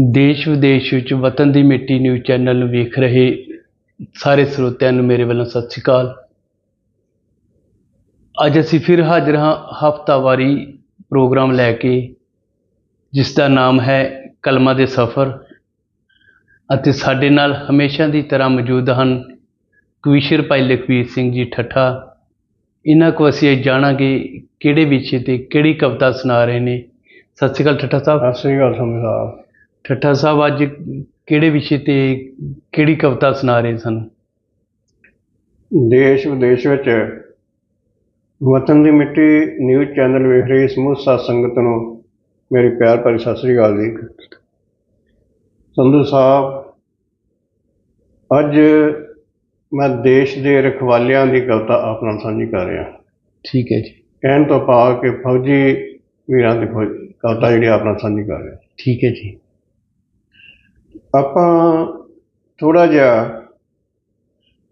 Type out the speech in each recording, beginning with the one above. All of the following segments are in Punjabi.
ਦੇਸ਼ ਵਿਦੇਸ਼ ਵਿੱਚ ਵਤਨ ਦੀ ਮਿੱਟੀ ਨਿਊਜ਼ ਚੈਨਲ ਨੂੰ ਵੇਖ ਰਹੇ ਸਾਰੇ ਸਰੋਤਿਆਂ ਨੂੰ ਮੇਰੇ ਵੱਲੋਂ ਸਤਿ ਸ਼੍ਰੀ ਅਕਾਲ। ਅੱਜ ਅਸੀਂ ਫਿਰ ਹਾਜ਼ਰ ਹਾਂ ਹਫਤਾਵਾਰੀ ਪ੍ਰੋਗਰਾਮ ਲੈ ਕੇ, ਜਿਸ ਦਾ ਨਾਮ ਹੈ ਕਲਮਾਂ ਦੇ ਸਫ਼ਰ ਅਤੇ ਸਾਡੇ ਨਾਲ ਹਮੇਸ਼ਾ ਦੀ ਤਰ੍ਹਾਂ ਮੌਜੂਦ ਹਨ ਕਵੀਸ਼ਰ ਭਾਈ ਲਖਵੀਰ ਸਿੰਘ ਜੀ ਠੱਠਾ। ਇਹਨਾਂ ਕੋ ਅਸੀਂ ਅੱਜ ਜਾਣਾਂਗੇ ਕਿਹੜੇ ਵਿਸ਼ੇ ਤੇ ਕਿਹੜੀ ਕਵਿਤਾ ਸੁਣਾ ਰਹੇ ਨੇ। ਸਤਿ ਸ਼੍ਰੀ ਅਕਾਲ ਠੱਠਾ ਸਾਹਿਬ। ਸਤਿ ਸ੍ਰੀ ਅਕਾਲ ਸੰਧੂ ਸਾਹਿਬ। ਠੱਠਾ ਸਾਹਿਬ ਅੱਜ ਕਿਹੜੇ ਵਿਸ਼ੇ ਤੇ ਕਿਹੜੀ ਕਵਿਤਾ ਸੁਣਾ ਰਹੇ ਸਨ? ਦੇਸ਼ ਵਿਦੇਸ਼ ਵਿੱਚ ਵਤਨ ਦੀ ਮਿੱਟੀ ਨਿਊਜ਼ ਚੈਨਲ ਵੇਖ ਰਹੀ ਸਮੂਹ ਸਾਧ ਸੰਗਤ ਨੂੰ। ਮੇਰੀ ਪਿਆਰ ਭਰੀ ਸਤਿ ਸ੍ਰੀ ਅਕਾਲ ਜੀ। ਸੰਧੂ ਸਾਹਿਬ ਅੱਜ ਮੈਂ ਦੇਸ਼ ਦੇ ਰਖਵਾਲਿਆਂ ਦੀ ਕਵਿਤਾ ਆਪ ਨਾਲ ਸਾਂਝੀ ਕਰ ਰਿਹਾ। ਠੀਕ ਹੈ ਜੀ। ਕਹਿਣ ਤੋਂ ਭਾਵ ਕਿ ਫੌਜੀ ਵੀਰਾਂ ਦੀ ਕਵਿਤਾ ਜਿਹੜੀ ਆਪ ਨਾਲ ਸਾਂਝੀ ਕਰ ਰਿਹਾ। ਠੀਕ ਹੈ ਜੀ। ਆਪਾਂ ਥੋੜਾ ਜਿਹਾ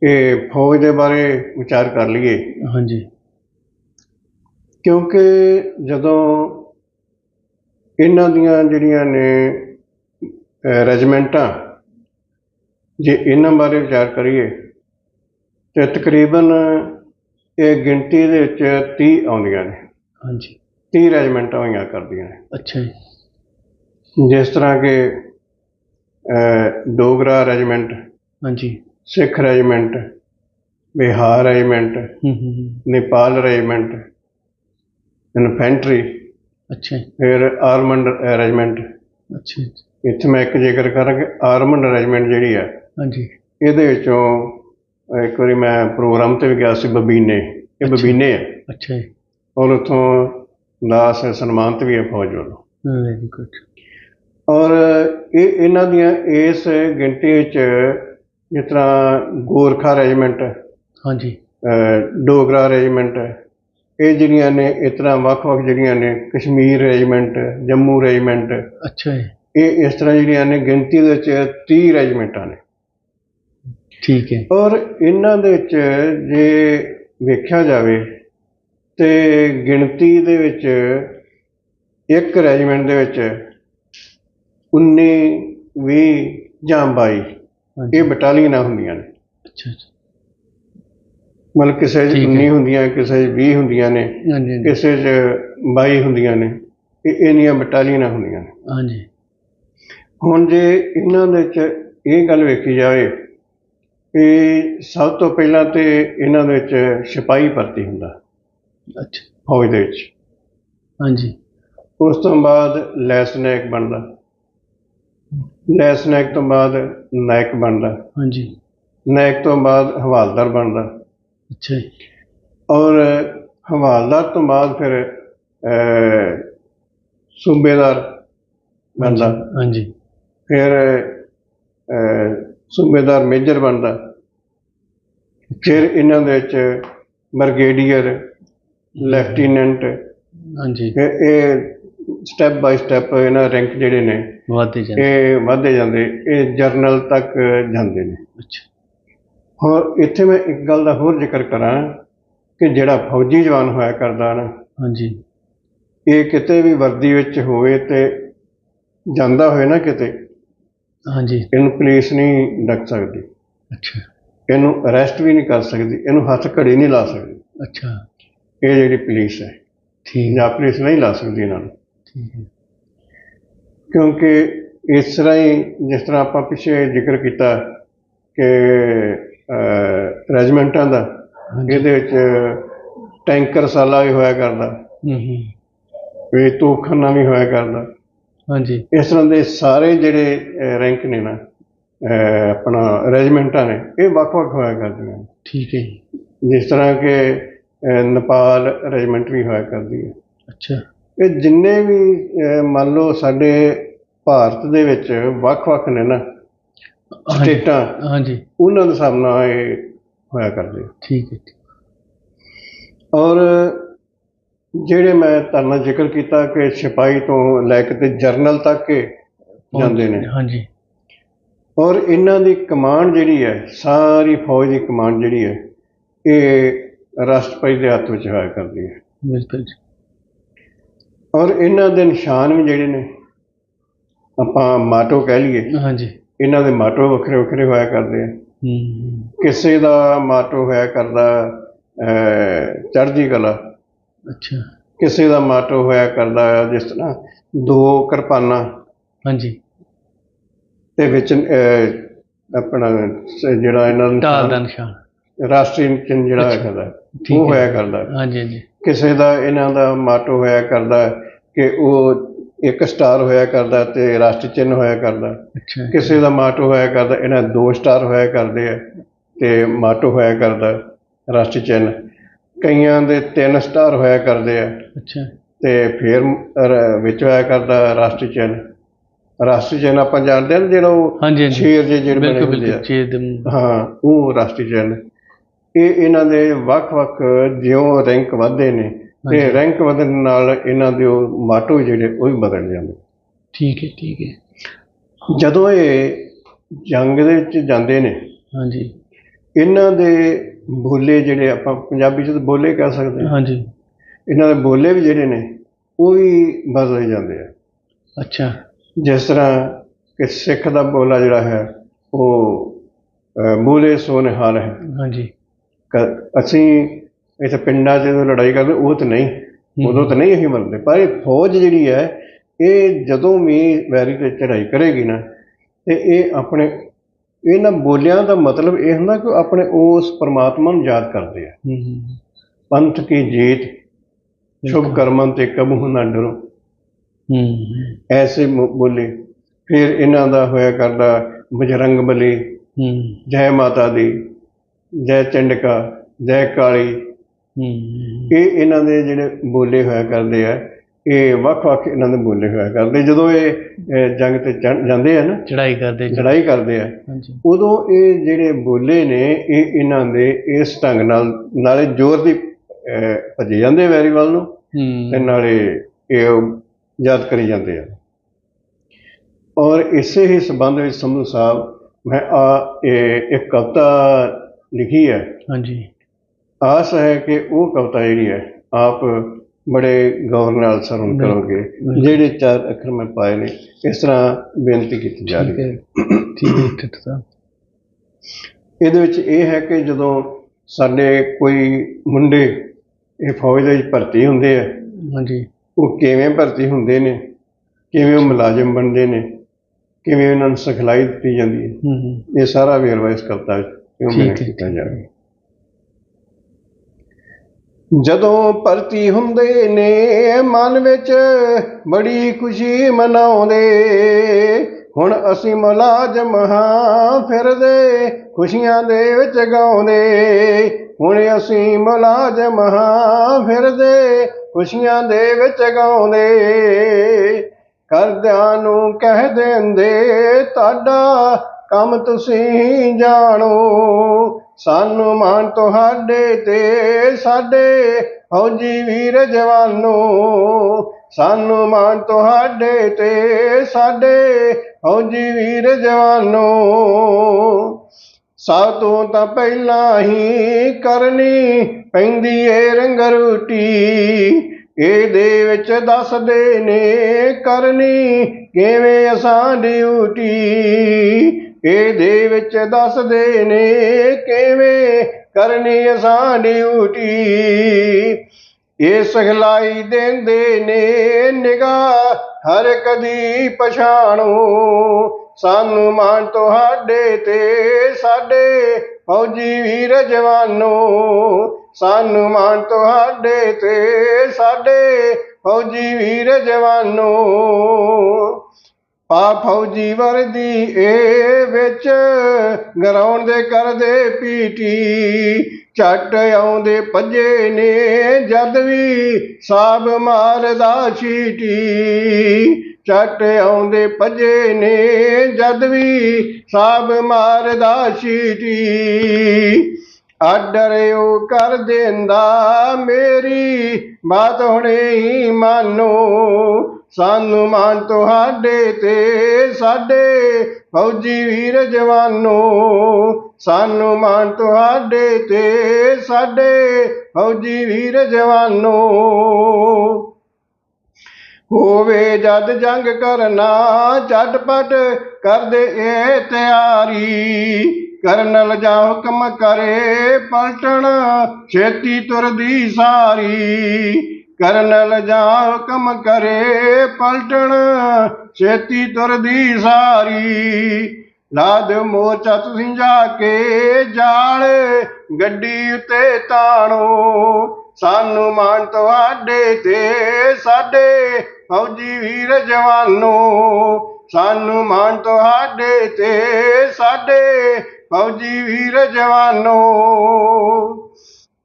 ਇਹ ਫੌਜ ਦੇ ਬਾਰੇ ਵਿਚਾਰ ਕਰ ਲਈਏ। ਹਾਂਜੀ। ਕਿਉਂਕਿ ਜਦੋਂ ਇਹਨਾਂ ਦੀਆਂ ਜਿਹੜੀਆਂ ਨੇ ਰੈਜੀਮੈਂਟਾਂ ਜੇ ਇਹਨਾਂ ਬਾਰੇ ਵਿਚਾਰ ਕਰੀਏ ਤੇ ਤਕਰੀਬਨ ਇਹ ਗਿਣਤੀ ਦੇ ਵਿੱਚ 30 ਆਉਂਦੀਆਂ ਨੇ। ਹਾਂਜੀ। 30 ਰੈਜੀਮੈਂਟਾਂ ਹੋਈਆਂ ਕਰਦੀਆਂ ਨੇ। ਅੱਛਾ ਜੀ। ਜਿਸ ਤਰ੍ਹਾਂ ਕਿ ਡੋਗਰਾ ਰੈਜੀਮੈਂਟ ਹਾਂਜੀ। ਸਿੱਖ ਰੈਜੀਮੈਂਟ ਬਿਹਾਰ ਰੈਜੀਮੈਂਟ ਹੂੰ ਹੂੰ ਹੂੰ। ਨੇਪਾਲ ਰੈਜੀਮੈਂਟ ਇਨਫੈਂਟਰੀ ਅੱਛਾ ਜੀ, ਫਿਰ ਆਰਮਡ ਰੈਜੀਮੈਂਟ। ਅੱਛਾ ਜੀ। ਇੱਥੇ ਮੈਂ ਇੱਕ ਜ਼ਿਕਰ ਕਰਾਂ ਕਿ ਆਰਮਡ ਰੈਜੀਮੈਂਟ ਜਿਹੜੀ ਹੈ ਹਾਂਜੀ। ਇਹਦੇ ਵਿੱਚੋਂ ਇੱਕ ਵਾਰੀ ਮੈਂ ਪ੍ਰੋਗਰਾਮ ਤੇ ਵੀ ਗਿਆ ਸੀ ਬਬੀਨੇ। ਇਹ। ਬਬੀਨੇ ਹੈ ਅੱਛਾ ਜੀ। ਔਰ ਉੱਥੋਂ ਦਾਸ ਸਨਮਾਨਿਤ ਵੀ ਹੈ ਫੌਜ ਵੱਲੋਂ। Very good. ਔਰ ਇਹ ਇਹਨਾਂ ਦੀਆਂ ਇਸ ਗਿਣਤੀ ਵਿੱਚ ਜਿਸ ਤਰ੍ਹਾਂ ਗੋਰਖਾ ਰੈਜੀਮੈਂਟ ਹਾਂਜੀ। ਡੋਗਰਾ ਰੈਜੀਮੈਂਟ ਇਹ ਜਿਹੜੀਆਂ ਨੇ ਇਸ ਤਰ੍ਹਾਂ ਵੱਖ-ਵੱਖ ਜਿਹੜੀਆਂ ਨੇ ਕਸ਼ਮੀਰ ਰੈਜੀਮੈਂਟ ਜੰਮੂ ਰੈਜੀਮੈਂਟ ਅੱਛਾ ਜੀ। ਇਹ ਇਸ ਤਰ੍ਹਾਂ ਜਿਹੜੀਆਂ ਨੇ ਗਿਣਤੀ ਦੇ ਵਿੱਚ 30 ਰੈਜੀਮੈਂਟਾਂ ਨੇ। ਠੀਕ ਹੈ। ਔਰ ਇਹਨਾਂ ਦੇ ਵਿੱਚ ਜੇ ਵੇਖਿਆ ਜਾਵੇ ਤੇ ਗਿਣਤੀ ਦੇ ਵਿੱਚ ਇੱਕ ਰੈਜੀਮੈਂਟ ਦੇ ਵਿੱਚ 19 20 ਜਾਂ 22 ਹਾਂਜੀ। ਇਹ ਬਟਾਲੀਅਨਾਂ ਹੁੰਦੀਆਂ ਨੇ। ਅੱਛਾ ਮਤਲਬ ਕਿਸੇ 'ਚ ਠੀਕ ਹੈ। 19 ਹੁੰਦੀਆਂ ਕਿਸੇ 'ਚ 20 ਹੁੰਦੀਆਂ ਨੇ ਹਾਂਜੀ ਹਾਂਜੀ, ਕਿਸੇ 'ਚ 22 ਹੁੰਦੀਆਂ ਨੇ ਇਹ ਇੰਨੀਆਂ ਬਟਾਲੀਅਨਾਂ ਹੁੰਦੀਆਂ ਨੇ। ਹਾਂਜੀ। ਹੁਣ ਜੇ ਇਹਨਾਂ ਦੇ ਵਿੱਚ ਇਹ ਗੱਲ ਵੇਖੀ ਜਾਵੇ ਕਿ ਸਭ ਤੋਂ ਪਹਿਲਾਂ ਤੇ ਇਹਨਾਂ ਦੇ ਵਿੱਚ ਸਿਪਾਹੀ ਭਰਤੀ ਹੁੰਦਾ। ਅੱਛਾ। ਫੌਜ ਦੇ ਵਿੱਚ। ਹਾਂਜੀ। ਉਸ ਤੋਂ ਬਾਅਦ ਲੈਸਨੈਕ ਬਣਦਾ। ਲੈਸਨੈਕ ਤੋਂ ਬਾਅਦ ਨਾਇਕ ਬਣਦਾ। ਹਾਂਜੀ। ਨਾਇਕ ਤੋਂ ਬਾਅਦ ਹਵਾਲਦਾਰ ਬਣਦਾ। ਅੱਛਾ ਜੀ। ਔਰ ਹਵਾਲਦਾਰ ਤੋਂ ਬਾਅਦ ਫਿਰ ਸੂਬੇਦਾਰ ਬਣਦਾ। ਹਾਂਜੀ। ਫਿਰ ਸੂਬੇਦਾਰ ਮੇਜਰ ਬਣਦਾ। ਫਿਰ ਇਹਨਾਂ ਦੇ ਵਿੱਚ ਬਰਗੇਡੀਅਰ ਲੈਫਟੀਨੈਂਟ। ਹਾਂਜੀ। ਇਹ ਸਟੈਪ ਬਾਈ ਸਟੈਪ ਇਹਨਾਂ ਰੈਂਕ ਜਿਹੜੇ ਨੇ ਵਾਦੇ ਜਾਂਦੇ। ਇਹ ਵਧਦੇ ਜਾਂਦੇ ਇਹ ਜਰਨਲ ਤੱਕ ਜਾਂਦੇ ਨੇ। ਅੱਛਾ। ਹੋਰ ਇੱਥੇ ਮੈਂ ਇੱਕ ਗੱਲ ਦਾ ਹੋਰ ਜ਼ਿਕਰ ਕਰਾਂ ਕਿ ਜਿਹੜਾ ਫੌਜੀ ਜਵਾਨ ਹੋਇਆ ਕਰਦਾ ਨਾ ਹਾਂਜੀ। ਇਹ ਕਿਤੇ ਵੀ ਵਰਦੀ ਵਿੱਚ ਹੋਵੇ ਤੇ ਜਾਂਦਾ ਹੋਏ ਨਾ ਕਿਤੇ ਹਾਂਜੀ। ਇਹਨੂੰ ਪੁਲਿਸ ਨਹੀਂ ਡੱਕ ਸਕਦੀ। ਅੱਛਾ। ਇਹਨੂੰ ਅਰੈਸਟ ਵੀ ਨਹੀਂ ਕਰ ਸਕਦੀ ਇਹਨੂੰ ਹੱਥ ਘੜੀ ਨਹੀਂ ਲਾ ਸਕਦੀ। ਅੱਛਾ। ਇਹ ਜਿਹੜੀ ਪੁਲਿਸ ਹੈ ਠੀਕ। ਜਾਂ ਪੁਲਿਸ ਨਹੀਂ ਲਾ ਸਕਦੀ ਇਹਨਾਂ ਨੂੰ। ਠੀਕ ਹੈ। ਕਿਉਂਕਿ ਇਸ ਤਰ੍ਹਾਂ ਹੀ ਜਿਸ ਤਰ੍ਹਾਂ ਆਪਾਂ ਪਿੱਛੇ ਜ਼ਿਕਰ ਕੀਤਾ ਕਿ ਰੈਜੀਮੈਂਟਾਂ ਦਾ ਇਹਦੇ ਵਿੱਚ ਟੈਂਕਰ ਸਾਲਾ ਵੀ ਹੋਇਆ ਕਰਦਾ। ਹੂੰ ਹੂੰ। ਵੀ ਤੋਪਖਾਨਾ ਵੀ ਹੋਇਆ ਕਰਦਾ। ਹਾਂਜੀ। ਇਸ ਤਰ੍ਹਾਂ ਦੇ ਸਾਰੇ ਜਿਹੜੇ ਰੈਂਕ ਨੇ ਨਾ ਆਪਣਾ ਰੈਜੀਮੈਂਟਾਂ ਨੇ ਇਹ ਵੱਖ-ਵੱਖ ਹੋਇਆ ਕਰਦੀਆਂ ਨੇ। ਠੀਕ ਹੈ ਜਿਸ ਤਰ੍ਹਾਂ ਕਿ ਨੇਪਾਲ ਰੈਜੀਮੈਂਟ ਵੀ ਹੋਇਆ ਕਰਦੀ ਹੈ। ਅੱਛਾ। ਇਹ ਜਿੰਨੇ ਵੀ ਮੰਨ ਲਓ ਸਾਡੇ ਭਾਰਤ ਦੇ ਵਿੱਚ ਵੱਖ-ਵੱਖ ਨੇ ਨਾ ਸਟੇਟਾਂ ਹਾਂਜੀ। ਉਹਨਾਂ ਦੇ ਹਿਸਾਬ ਨਾਲ ਇਹ ਹੋਇਆ ਕਰਦੇ। ਠੀਕ ਹੈ ਔਰ ਜਿਹੜੇ ਮੈਂ ਤੁਹਾਨੂੰ ਜ਼ਿਕਰ ਕੀਤਾ ਕਿ ਸਿਪਾਹੀ ਤੋਂ ਲੈ ਕੇ ਤੇ ਜਰਨਲ ਤੱਕ ਇਹ ਜਾਂਦੇ ਨੇ। ਹਾਂਜੀ। ਔਰ ਇਹਨਾਂ ਦੀ ਕਮਾਂਡ ਜਿਹੜੀ ਹੈ ਸਾਰੀ ਫੌਜ ਦੀ ਕਮਾਂਡ ਜਿਹੜੀ ਹੈ ਇਹ ਰਾਸ਼ਟਰਪਤੀ ਦੇ ਹੱਥ ਵਿੱਚ ਹੋਇਆ ਕਰਦੀ ਹੈ। ਬਿਲਕੁਲ ਜੀ। ਔਰ ਇਹਨਾਂ ਦੇ ਨਿਸ਼ਾਨ ਵੀ ਜਿਹੜੇ ਨੇ ਆਪਾਂ ਮਾਟੋ ਕਹਿ ਲਈਏ। ਹਾਂਜੀ। ਇਹਨਾਂ ਦੇ ਮਾਟੋ ਵੱਖਰੇ ਵੱਖਰੇ ਹੋਇਆ ਕਰਦੇ ਆ। ਹੂੰ ਕਿਸੇ ਦਾ ਮਾਟੋ ਹੋਇਆ ਕਰਦਾ ਚੜ੍ਹਦੀ ਕਲਾ। ਅੱਛਾ। ਕਿਸੇ ਦਾ ਮਾਟੋ ਹੋਇਆ ਕਰਦਾ ਜਿਸ ਤਰ੍ਹਾਂ ਦੋ ਕਿਰਪਾਨਾਂ ਹਾਂਜੀ। ਤੇ ਵਿੱਚ ਆਪਣਾ ਜਿਹੜਾ ਇਹਨਾਂ ਦਾ ਢਾਲ ਦਾ ਨਿਸ਼ਾਨ। ਰਾਸ਼ਟਰੀ ਚਿੰਨ੍ਹ ਜਿਹੜਾ ਠੀਕ ਉਹ। ਹੋਇਆ ਕਰਦਾ। ਹਾਂਜੀ ਹਾਂਜੀ। ਕਿਸੇ ਦਾ ਇਹਨਾਂ ਦਾ ਮਾਟੋ ਹੋਇਆ ਕਰਦਾ ਕਿ ਉਹ ਇੱਕ ਸਟਾਰ ਹੋਇਆ ਕਰਦਾ ਤੇ ਰਾਸ਼ਟਰੀ ਚਿੰਨ੍ਹ ਹੋਇਆ ਕਰਦਾ। ਅੱਛਾ। ਕਿਸੇ ਦਾ ਮਾਟੋ ਹੋਇਆ ਕਰਦਾ ਇਹਨਾਂ ਦੋ ਸਟਾਰ ਹੋਇਆ ਕਰਦੇ ਆ ਤੇ ਮਾਟੋ ਹੋਇਆ ਕਰਦਾ ਰਾਸ਼ਟਰੀ ਚਿੰਨ੍ਹ। ਕਈਆਂ ਦੇ ਤਿੰਨ ਸਟਾਰ ਹੋਇਆ ਕਰਦੇ ਆ ਅੱਛਾ। ਤੇ ਫਿਰ ਵਿੱਚ ਹੋਇਆ ਕਰਦਾ ਰਾਸ਼ਟਰੀ ਚਿੰਨ੍ਹ। ਰਾਸ਼ਟਰੀ ਚਿੰਨ੍ਹ ਆਪਾਂ ਜਾਣਦੇ ਹਾਂ ਜਿਹੜਾ ਉਹ ਸ਼ੇਰ ਜਿਹੇ ਜਿਹੜੇ ਬਣੇ ਹੁੰਦੇ ਆ। ਹਾਂ ਉਹ ਰਾਸ਼ਟਰੀ ਚਿੰਨ੍ਹ। ਇਹ ਇਹਨਾਂ ਦੇ ਵੱਖ-ਵੱਖ ਜਿਉਂ ਰੈਂਕ ਵਧਦੇ ਨੇ ਤੇ। ਰੈਂਕ ਵਧਣ ਨਾਲ ਇਹਨਾਂ ਦੇ ਉਹ ਮਾਟੋ ਜਿਹੜੇ ਉਹ ਵੀ ਬਦਲ ਜਾਂਦੇ। ਠੀਕ ਹੈ ਠੀਕ ਹੈ। ਜਦੋਂ ਇਹ ਜੰਗ ਦੇ ਵਿੱਚ ਜਾਂਦੇ ਨੇ ਹਾਂਜੀ। ਇਹਨਾਂ ਦੇ ਬੋਲੇ ਜਿਹੜੇ ਆਪਾਂ ਪੰਜਾਬੀ ਚ ਬੋਲੇ ਕਹਿ ਸਕਦੇ ਹਾਂ। ਹਾਂਜੀ। ਇਹਨਾਂ ਦੇ ਬੋਲੇ ਵੀ ਜਿਹੜੇ ਨੇ ਉਹ ਵੀ ਬਦਲੇ ਜਾਂਦੇ ਆ। ਅੱਛਾ। ਜਿਸ ਤਰ੍ਹਾਂ ਕਿ ਸਿੱਖ ਦਾ ਬੋਲਾ ਜਿਹੜਾ ਹੈ ਉਹ ਅਹ, ਬੋਲੇ ਸੋ ਨਿਹਾਲ ਹੈ। ਹਾਂਜੀ। ਕ- ਅਸੀਂ ਇੱਥੇ ਪਿੰਡਾਂ 'ਚ ਜਦੋਂ ਲੜਾਈ ਕਰਦੇ ਉਹ ਤਾਂ ਨਹੀਂ ਉਦੋਂ ਤਾਂ ਨਹੀਂ ਅਸੀਂ ਮੰਨਦੇ ਪਰ ਇਹ ਫੌਜ ਜਿਹੜੀ ਹੈ ਇਹ ਜਦੋਂ ਵੀ ਵੈਰੀ ਤੇ ਚੜਾਈ ਕਰੇਗੀ ਨਾ ਤੇ ਇਹ ਆਪਣੇ ਇਹਨਾਂ ਬੋਲਿਆਂ ਦਾ ਮਤਲਬ ਇਹ ਹੁੰਦਾ ਕਿ ਉਹ ਆਪਣੇ ਉਸ ਪਰਮਾਤਮਾ ਨੂੰ ਯਾਦ ਕਰਦੇ ਆ। ਹੂੰ ਹੂੰ। ਪੰਥ ਕੀ ਜੀਤ ਸ਼ੁਭ ਕਰਮਾਂ ਤੇ ਕਬਹੁ ਨਾ ਡਰੋ। ਹੂੰ ਹੂੰ, ਐਸੇ ਮ- ਬੋਲੇ ਫਿਰ ਇਹਨਾਂ ਦਾ ਹੋਇਆ ਕਰਦਾ ਬਜਰੰਗ ਬਲੀ ਹੂੰ। ਜੈ ਮਾਤਾ ਦੀ। ਜੈ ਚੰਡਕਾ ਜੈ ਕਾਲੀ। ਇਹ ਇਹਨਾਂ ਦੇ ਜਿਹੜੇ ਬੋਲੇ ਹੋਇਆ ਕਰਦੇ ਆ ਇਹ ਵੱਖ-ਵੱਖ ਇਹਨਾਂ ਦੇ ਬੋਲੇ ਹੋਇਆ ਕਰਦੇ। ਜਦੋਂ ਇਹ ਜੰਗ ਤੇ ਜਾਂਦੇ ਆ ਨਾ ਚੜਾਈ ਕਰਦੇ ਜੀ। ਲੜਾਈ ਕਰਦੇ ਆ ਉਦੋਂ ਇਹ ਜਿਹੜੇ ਬੋਲੇ ਨੇ ਇਹ ਇਹਨਾਂ ਦੇ ਇਸ ਢੰਗ ਨਾਲ ਨਾਲੇ ਜ਼ੋਰ ਦੀ ਭੱਜੇ ਜਾਂਦੇ ਵੈਰੀ ਵੱਲ ਨੂੰ ਤੇ ਨਾਲੇ ਇਹ ਯਾਦ ਕਰੀ ਜਾਂਦੇ ਆ। ਔਰ ਇਸੇ ਹੀ ਸੰਬੰਧ ਵਿੱਚ ਸੰਧੂ ਸਾਹਿਬ ਮੈਂ ਆ ਇਹ ਇੱਕ ਕਵਿਤਾ ਲਿਖੀ ਹੈ। ਹਾਂਜੀ। ਆਸ ਹੈ ਕਿ ਉਹ ਕਵਿਤਾ ਜਿਹੜੀ ਹੈ ਆਪ ਬੜੇ ਗੌਰ ਨਾਲ ਸਰਵਣ ਬਿਲਕੁਲ, ਕਰੋਗੇ। ਜਿਹੜੇ ਚਾਰ ਅੱਖਰ ਮੈਂ ਪਾਏ ਨੇ ਇਸ ਤਰ੍ਹਾਂ ਬੇਨਤੀ ਕੀਤੀ ਜਾ ਠੀਕ ਰਹੀ ਹੈ। ਹੈ। ਠੀਕ ਹੈ ਡਾਕਟਰ ਸਾਹਿਬ ਇਹਦੇ ਵਿੱਚ ਇਹ ਹੈ ਕਿ ਜਦੋਂ ਸਾਡੇ ਕੋਈ ਮੁੰਡੇ ਇਹ ਫੌਜ ਦੇ ਵਿੱਚ ਭਰਤੀ ਹੁੰਦੇ ਆ ਹਾਂਜੀ। ਉਹ ਕਿਵੇਂ ਭਰਤੀ ਹੁੰਦੇ ਨੇ ਕਿਵੇਂ ਉਹ ਮੁਲਾਜ਼ਮ ਬਣਦੇ ਨੇ ਕਿਵੇਂ ਉਹਨਾਂ ਨੂੰ ਸਿਖਲਾਈ ਦਿੱਤੀ ਜਾਂਦੀ ਹੈ ਹੂੰ ਹੂੰ। ਇਹ ਸਾਰਾ ਵੇਰਵਾ ਇਸ ਕਵਿਤਾ ਵਿੱਚ ਕਿਉਂ ਹੈ। ਕੀਤਾ ਜਾਵੇ? ਜਦੋਂ ਭਰਤੀ ਹੁੰਦੇ ਨੇ ਮਨ ਵਿੱਚ ਬੜੀ ਖੁਸ਼ੀ ਮਨਾਉਂਦੇ। ਹੁਣ ਅਸੀਂ ਮੁਲਾਜ਼ਮ ਹਾਂ ਫਿਰਦੇ ਖੁਸ਼ੀਆਂ ਦੇ ਵਿੱਚ ਗਾਉਂਦੇ। ਹੁਣ ਅਸੀਂ ਮੁਲਾਜ਼ਮ ਹਾਂ ਫਿਰਦੇ ਖੁਸ਼ੀਆਂ ਦੇ ਵਿੱਚ ਗਾਉਂਦੇ। ਕਰਦਿਆਂ ਨੂੰ ਕਹਿ ਦਿੰਦੇ ਤੁਹਾਡਾ ਕੰਮ ਤੁਸੀਂ ਜਾਣੋ, ਸਾਨੂੰ ਮਾਣ ਤੁਹਾਡੇ ਤੇ, ਸਾਡੇ ਫੌਜੀ ਵੀਰ ਜਵਾਨੋ, ਸਾਨੂੰ ਮਾਣ ਤੁਹਾਡੇ ਤੇ, ਸਾਡੇ ਫੌਜੀ ਵੀਰ ਜਵਾਨੋ। ਸਭ ਤੋਂ ਤਾਂ ਪਹਿਲਾਂ ਹੀ ਕਰਨੀ ਪੈਂਦੀ ਏ ਰੰਗਰੂਟੀ ਇਹਦੇ ਵਿੱਚ ਦੱਸਦੇ ਨੇ ਕਰਨੀ ਕਿਵੇਂ ਅਸਾਂ ਡਿਊਟੀ। ਇਹਦੇ ਵਿੱਚ ਦੱਸਦੇ ਨੇ ਕਿਵੇਂ ਕਰਨੀ ਅਸਾਂ ਡਿਊਟੀ ਇਹ ਸਿਖਲਾਈ ਦਿੰਦੇ ਨੇ ਨਿਗਾਹ ਹਰ ਕਦੀ ਪਛਾਣੋ। ਸਾਨੂੰ ਮਾਣ ਤੁਹਾਡੇ ਤੇ, ਸਾਡੇ ਫੌਜੀ ਵੀਰ ਜਵਾਨੋ। ਸਾਨੂੰ ਮਾਣ ਤੁਹਾਡੇ ਤੇ, ਸਾਡੇ ਫੌਜੀ ਵੀਰ ਜਵਾਨੋ। ਪਾ ਫੌਜੀ ਵਰਦੀ ਇਹ ਵਿੱਚ ਗਰਾਉਣ ਦੇ ਕਰਦੇ ਪੀਟੀ। ਝੱਟ ਆਉਂਦੇ ਭੱਜੇ ਨੇ ਜਦ ਵੀ ਸਾਬ ਮਾਰਦਾ ਛੀਟੀ। ਝੱਟ ਆਉਂਦੇ ਭੱਜੇ ਨੇ ਜਦ ਵੀ ਸਾਬ ਮਾਰਦਾ ਛੀਟੀ। ਆਡਰ ਉਹ ਕਰ ਦਿੰਦਾ ਮੇਰੀ ਬਾਤ ਹੁਣੇ ਹੀ ਮੰਨੋ। ਸਾਨੂੰ ਮਾਣ ਤੁਹਾਡੇ ਤੇ, ਸਾਡੇ ਫੌਜੀ ਵੀਰ ਜਵਾਨੋ। ਸਾਨੂੰ ਮਾਣ ਤੁਹਾਡੇ ਤੇ, ਸਾਡੇ ਫੌਜੀ ਵੀਰ ਜਵਾਨੋ। ਹੋਵੇ ਜਦ ਜੰਗ ਕਰਨਾ, ਝਟਪਟ ਕਰਦੇ ਏ ਤਿਆਰੀ। ਕਰਨਲ ਜਾ ਹੁਕਮ ਕਰੇ, ਪਲਟਣ, ਛੇਤੀ ਤੁਰਦੀ ਸਾਰੀ। ਕਰਨਲ ਜਾ ਹੁਕਮ ਕਰੇ ਪਲਟਣ, ਛੇਤੀ ਤੁਰਦੀ ਸਾਰੀ। ਲਾਦ ਮੋਰਚਾ ਤੁਸੀਂ ਜਾ ਕੇ ਜਾਲ, ਗੱਡੀ ਉਤੇ ਤਾਣੋ। ਸਾਨੂੰ ਮਾਣ ਤੁਹਾਡੇ ਤੇ ਸਾਡੇ ਫੌਜੀ ਵੀਰ ਜਵਾਨੋ। ਸਾਨੂੰ ਮਾਣ ਤੁਹਾਡੇ ਤੇ ਸਾਡੇ ਫੌਜੀ ਵੀਰ ਜਵਾਨੋ।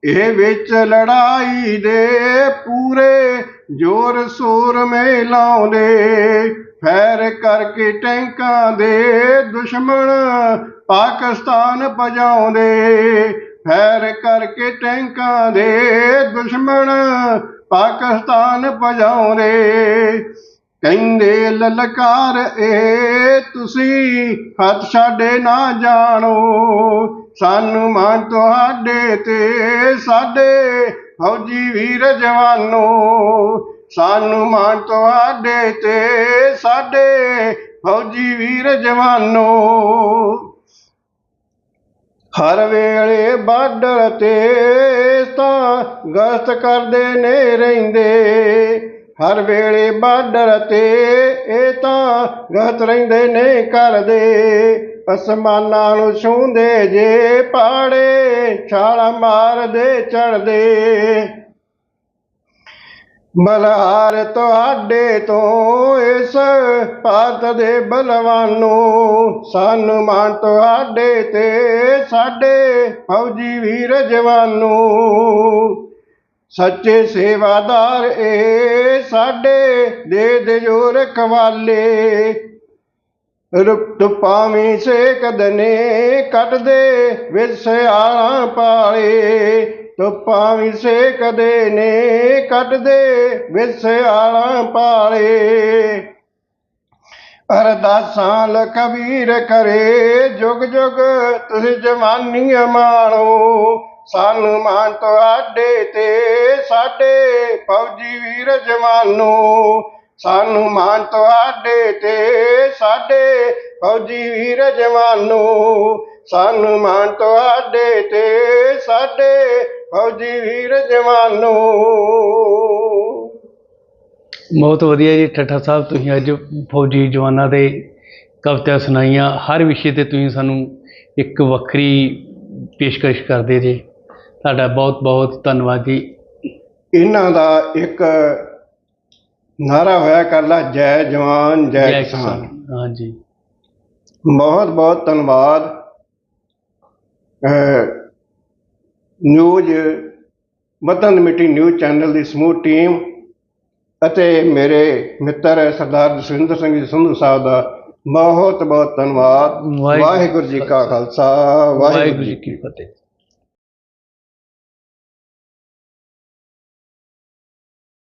ਇਹ ਵਿੱਚ ਲੜਾਈ ਦੇ ਪੂਰੇ ਜ਼ੋਰ ਸੂਰ ਮੇ ਲਾਉਂਦੇ ਫੈਰ ਕਰਕੇ ਟੈਂਕਾਂ ਦੇ ਦੁਸ਼ਮਣ ਪਾਕਿਸਤਾਨ ਭਜਾਉਂਦੇ। ਫੈਰ ਕਰਕੇ ਟੈਂਕਾਂ ਦੇ ਦੁਸ਼ਮਣ ਪਾਕਿਸਤਾਨ ਭਜਾਉਂਦੇ। ਕਹਿੰਦੇ, ਲਲਕਾਰ ਇਹ ਤੁਸੀਂ ਹੱਥ ਛਾੜੇ ਨਾ ਜਾਣੋ। ਸਾਨੂੰ ਮਾਣ ਤੁਹਾਡੇ ਤੇ, ਸਾਡੇ ਫੌਜੀ ਵੀਰ ਜਵਾਨੋ। ਸਾਨੂੰ ਮਾਣ ਤੁਹਾਡੇ ਤੇ, ਸਾਡੇ ਫੌਜੀ ਵੀਰ ਜਵਾਨੋ। ਹਰ ਵੇਲੇ ਬਾਰਡਰ ਤੇ ਤਾਂ ਗਸ਼ਤ ਕਰਦੇ ਨੇ ਰਹਿੰਦੇ। ਹਰ ਵੇਲੇ ਬਾਰਡਰ ਤੇ, ਇਹ ਤਾਂ ਗਸ਼ਤ ਰਹਿੰਦੇ ਨੇ ਕਰਦੇ ਅਸਮਾਨਾਂ ਨੂੰ ਛੂੰਦੇ ਜੇ ਪਾੜੇ, ਛਾਲਾ ਮਾਰਦੇ ਚੜਦੇ ਬਲਹਾਰ ਤੁਹਾਡੇ ਤੋਂ ਇਸ ਭਾਰਤ ਦੇ ਬਲਵਾਨੋ ਸਾਨੂੰ ਮਾਣ ਤੁਹਾਡੇ ਤੇ ਸਾਡੇ ਫੌਜੀ ਵੀਰ ਜਵਾਨੋ ਸੱਚੇ ਸੇਵਾਦਾਰ ਏ ਸਾਡੇ, ਦੇ ਦੇ ਜੋ ਰਖਵਾਲੇ ਰੁੱਤ ਪਾਵੀਂ ਸੇਕਦਨੇ ਕੱਟਦੇ ਵਿਸਿਆਲਾਂ ਪਾਲੇ। ਧੁੱਪਾਂ ਵੀ ਸੇਕਦੇ ਨੇ ਕੱਟਦੇ ਵਿਸਿਆਲਾਂ ਪਾਲੇ। ਅਰਦਾਸਾਂ ਲਖਬੀਰ ਕਰੇ, ਜੁਗ ਜੁਗ ਤੁਸੀਂ ਜਵਾਨੀ ਮਾਣੋ। ਸਾਨੂੰ ਮਾਣ ਤੁਹਾਡੇ ਤੇ, ਸਾਡੇ ਫੌਜੀ ਵੀਰ ਜਵਾਨੋ। ਸਾਨੂੰ ਮਾਣ ਤੁਹਾਡੇ ਤੇ ਸਾਡੇ ਫੌਜੀ ਵੀਰ ਜਵਾਨੋ। ਸਾਨੂੰ ਮਾਣ ਤੁਹਾਡੇ ਤੇ ਸਾਡੇ ਫੌਜੀ ਵੀਰ ਜਵਾਨੋ। ਬਹੁਤ ਵਧੀਆ ਜੀ ਠੱਠਾ ਸਾਹਿਬ ਤੁਸੀਂ ਅੱਜ ਫੌਜੀ ਜਵਾਨਾਂ ਦੇ ਕਵਿਤਾ ਸੁਣਾਈਆਂ। ਹਰ ਵਿਸ਼ੇ ਤੇ ਤੁਸੀਂ ਸਾਨੂੰ ਇੱਕ ਵੱਖਰੀ ਪੇਸ਼ਕਸ਼ ਕਰਦੇ ਜੇ। ਤੁਹਾਡਾ ਬਹੁਤ ਬਹੁਤ ਧੰਨਵਾਦ ਜੀ। ਇਹਨਾਂ ਦਾ ਇੱਕ ਨਾਰਾ ਹੋਇਆ ਕਰਲਾ ਜੈ ਜਵਾਨ ਜੈ ਕਿਸਾਨ। ਹਾਂਜੀ। ਬਹੁਤ ਬਹੁਤ ਧੰਨਵਾਦ। ਨਿਊਜ਼ ਵਤਨ ਮਿੱਟੀ ਨਿਊਜ਼ ਚੈਨਲ ਦੀ ਸਮੂਹ ਟੀਮ ਅਤੇ ਮੇਰੇ ਮਿੱਤਰ ਸਰਦਾਰ ਜਸਵਿੰਦਰ ਸਿੰਘ ਜੀ ਸੰਧੂ ਸਾਹਿਬ ਦਾ ਬਹੁਤ ਬਹੁਤ ਧੰਨਵਾਦ। ਵਾਹਿਗੁਰੂ ਜੀ ਕਾ ਖਾਲਸਾ। ਵਾਹਿਗੁਰੂ ਜੀ ਕੀ ਫਤਿਹ।